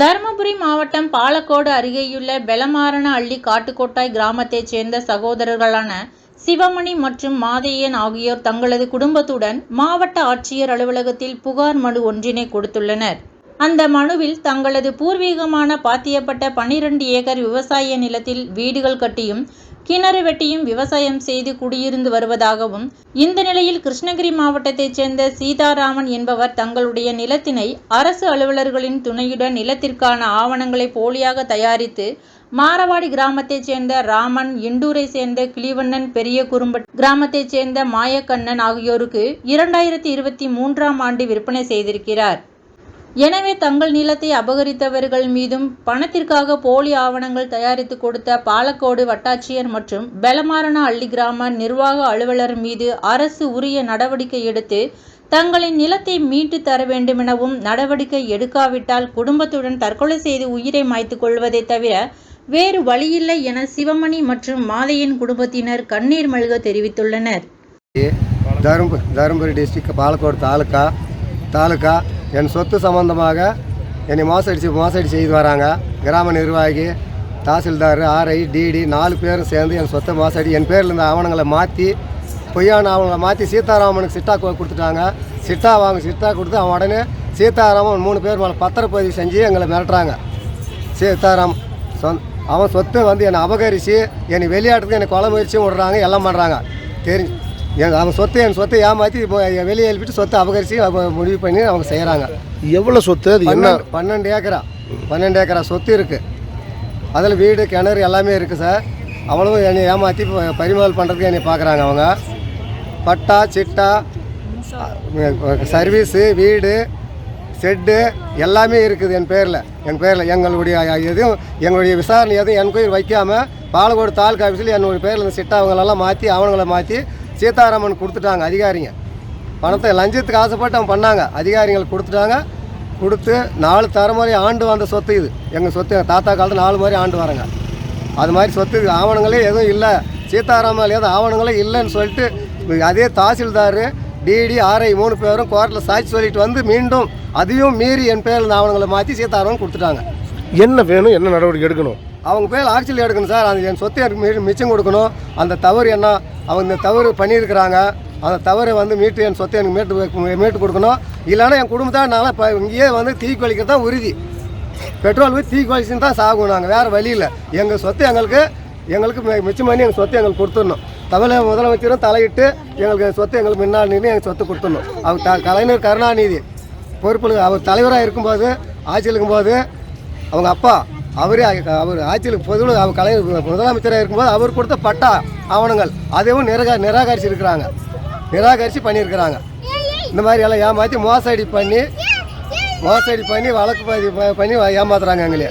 தருமபுரி மாவட்டம் பாலக்கோடு அருகேயுள்ள பெலமாரண அள்ளி காட்டுக்கோட்டாய் கிராமத்தைச் சேர்ந்த சகோதரர்களான சிவமணி மற்றும் மாதையன் ஆகியோர் தங்களது குடும்பத்துடன் மாவட்ட ஆட்சியர் அலுவலகத்தில் புகார் மனு ஒன்றினை கொடுத்துள்ளனர். அந்த மனுவில் தங்களது பூர்வீகமான பாத்தியப்பட்ட பனிரெண்டு ஏக்கர் விவசாய நிலத்தில் வீடுகள் கட்டியும் கிணறு வெட்டியும் விவசாயம் செய்து குடியிருந்து வருவதாகவும் இந்த நிலையில் கிருஷ்ணகிரி மாவட்டத்தைச் சேர்ந்த சீதாராமன் என்பவர் தங்களுடைய நிலத்தினை அரசு அலுவலர்களின் துணையுடன் நிலத்திற்கான ஆவணங்களை போலியாக தயாரித்து மாரவாடி கிராமத்தைச் சேர்ந்த ராமன் இண்டூரை சேர்ந்த கிளிவண்ணன் பெரிய குறும்பட் கிராமத்தைச் சேர்ந்த மாயக்கண்ணன் ஆகியோருக்கு இரண்டாயிரத்தி இருபத்தி மூன்றாம் ஆண்டு விற்பனை செய்திருக்கிறார். எனவே தங்கள் நிலத்தை அபகரித்தவர்கள் மீதும் பணத்திற்காக போலி ஆவணங்கள் தயாரித்து கொடுத்த பாலக்கோடு வட்டாட்சியர் மற்றும் பெலமாரண அள்ளி கிராம நிர்வாக அலுவலர் மீது அரசு உரிய நடவடிக்கை எடுத்து தங்களின் நிலத்தை மீட்டு தர வேண்டுமெனவும் நடவடிக்கை எடுக்காவிட்டால் குடும்பத்துடன் தற்கொலை செய்து உயிரை மாய்த்து கொள்வதை தவிர வேறு வழியில்லை என சிவமணி மற்றும் மாதையின் குடும்பத்தினர் கண்ணீர் மல்க தெரிவித்துள்ளனர். தருமபுரி டிஸ்ட்ரிக்ட் பாலக்கோடு தாலுக்கா தாலுக்கா என் சொத்து சம்பந்தமாக என்னை மோசடி மோசடி செய்து வராங்க. கிராம நிர்வாகி தாசில்தார் ஆர்ஐ டிடி நாலு பேரும் சேர்ந்து என் சொத்தை மோசடி என் பேரில் இருந்த ஆவணங்களை மாற்றி பொய்யான ஆவணங்களை மாற்றி சீதாராமனுக்கு சிட்டா கொடுத்துட்டாங்க. சிட்டா வாங்க சிட்டா கொடுத்து அவன் உடனே சீதாராமன் மூணு பேர் மேலே பத்திரப்பதிவு செஞ்சு எங்களை மிரட்டுறாங்க. சீதாராம் சொந் அவன் சொத்தை வந்து என்னை அபகரித்து என்னை வெளியாட்டுறதுக்கு என்னை கொலை முயற்சியும் விடுறாங்க எல்லாம் பண்ணுறாங்க தெரிஞ்சு என் அவன் சொத்தை என் சொத்தை ஏமாற்றி இப்போ வெளியே எழுப்பிட்டு சொத்தை அபகரித்து அவங்க முடிவு பண்ணி அவங்க செய்கிறாங்க எவ்வளோ சொத்து அது? என்ன? பன்னெண்டு ஏக்கரா. பன்னெண்டு ஏக்கரா சொத்து இருக்குது அதில் வீடு கிணறு எல்லாமே இருக்குது சார். அவ்வளவும் என்னை ஏமாற்றி பரிமாறல் பண்ணுறதுக்கு என்னை பார்க்குறாங்க அவங்க. பட்டா சிட்டா சர்வீஸு வீடு செட்டு எல்லாமே இருக்குது என் பேரில். என் பேரில் எங்களுடைய எதுவும் எங்களுடைய விசாரணை எதுவும் என்கொயரி வைக்காமல் பாலக்கோடு தாலுக்கா ஆஃபீஸில் என்னுடைய பேரில் இந்த சிட்டா அவங்களெல்லாம் மாற்றி அவங்கள மாற்றி சீதாராமன் கொடுத்துட்டாங்க அதிகாரிங்க. பணத்தை லஞ்சத்துக்கு ஆசைப்பட்டு அவங்க பண்ணாங்க. அதிகாரிகள் கொடுத்துட்டாங்க. கொடுத்து நாலு தலைமுறை ஆண்டு வந்த சொத்து இது. எங்கள் சொத்து எங்கள் தாத்தா காலத்தில் நாலு மாதிரி ஆண்டு வரங்க. அது மாதிரி சொத்து ஆவணங்களே எதுவும் இல்லை. சீதாராமன் ஏதோ ஆவணங்களே இல்லைன்னு சொல்லிட்டு அதே தாசில்தார் டிடி ஆர்ஐ மூணு பேரும் கோர்ட்டில் சாட்சி சொல்லிட்டு வந்து மீண்டும் அதையும் மீறி என் பேரில் இந்த ஆவணங்களை மாற்றி சீதாராமன் கொடுத்துட்டாங்க. என்ன வேணும் என்ன நடவடிக்கை எடுக்கணும்? அவங்க பேர் ஆக்சில் எடுக்கணும் சார். அந்த என் சொத்தை எனக்கு மிச்சம் கொடுக்கணும். அந்த தவறு என்ன? அவங்க இந்த தவறு பண்ணியிருக்கிறாங்க. அந்த தவறை வந்து மீட்டு என் சொத்தை எனக்கு மீட்டு மீட்டு கொடுக்கணும். இல்லைன்னா என் குடும்பத்தை நான் இப்போ இங்கேயே வந்து தீ தான் உறுதி. பெட்ரோல் போய் தீக்குவலிச்சுன்னு தான் சாகும் நாங்கள் வேறு வழி இல்லை. எங்கள் சொத்து எங்களுக்கு எங்களுக்கு மிச்சம் பண்ணி எங்கள் சொத்தை எங்களுக்கு கொடுத்துடணும். தமிழக முதலமைச்சரும் தலையிட்டு எங்களுக்கு சொத்து எங்களுக்கு முன்னாடி நின்று எங்கள் சொத்து கொடுத்துடணும். அவர் த கலைஞர் கருணாநிதி பொறுப்பில் அவர் தலைவராக இருக்கும்போது ஆட்சியில் இருக்கும்போது அவங்க அப்பா அவரே அவர் ஆட்சியில் பொதுவில் அவர் கலை முதலமைச்சராக இருக்கும்போது அவர் கொடுத்த பட்டா ஆவணங்கள் அதையும் நிராக நிராகரிச்சு இருக்கிறாங்க நிராகரித்து பண்ணியிருக்கிறாங்க. இந்த மாதிரி எல்லாம் ஏமாற்றி மோசடி பண்ணி மோசடி பண்ணி வழக்கு பதிவு பண்ணி ஏமாத்துறாங்க எங்களே.